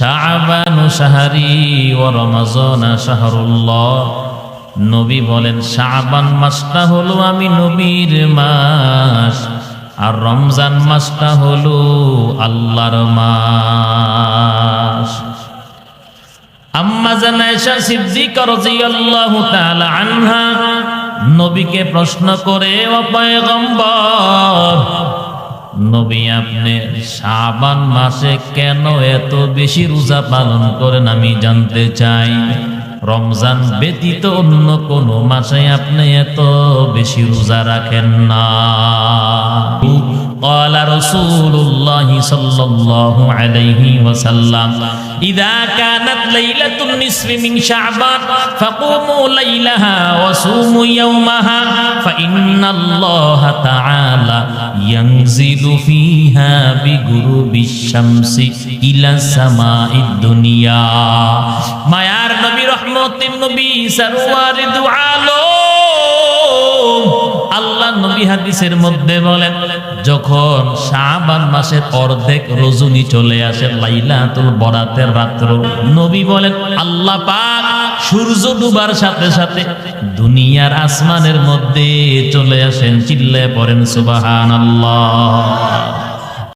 শাহবানু শাহরি ও রমাজনা শাহরুল্লাহ। নবী বলেন শাহবান মাসটা হলো আমি নবীর মাস, আর রমজান মাসটা হলো আল্লাহর মাস। আম্মা জানায়শা সিদ্দিকা রাদিয়াল্লাহু তাআলা আনহা নবীকে প্রশ্ন করে, ও পয়গম্বর নবী আপনি শাবান মাসে কেন এত বেশি রোজা পালন করেন আমি জানতে চাই রমজান ব্যতীত অন্য কোন মাসে আপনি এত বেশি রোজা রাখেন না قال رسول الله صلى الله عليه وسلم إذا كانت ليلة النصف من شعبان فقوموا ليلها وصوموا يومها فإن الله تعالى ينزل فيها بغروب الشمس إلى السماء الدنيا ما يار نبي رحمة النبي سروار دعالو আল্লাহ নবী হাদিসের মধ্যে বলেন যখন শাবান মাসের অর্ধেক রজনী চলে আসে লাইলাতুল বরাতের রাত্র নবী বলেন আল্লাহ পাক সূর্য ডুবার সাথে সাথে দুনিয়ার আসমানের মধ্যে চলে আসেন চিল্লে পড়েন সুবহানাল্লাহ।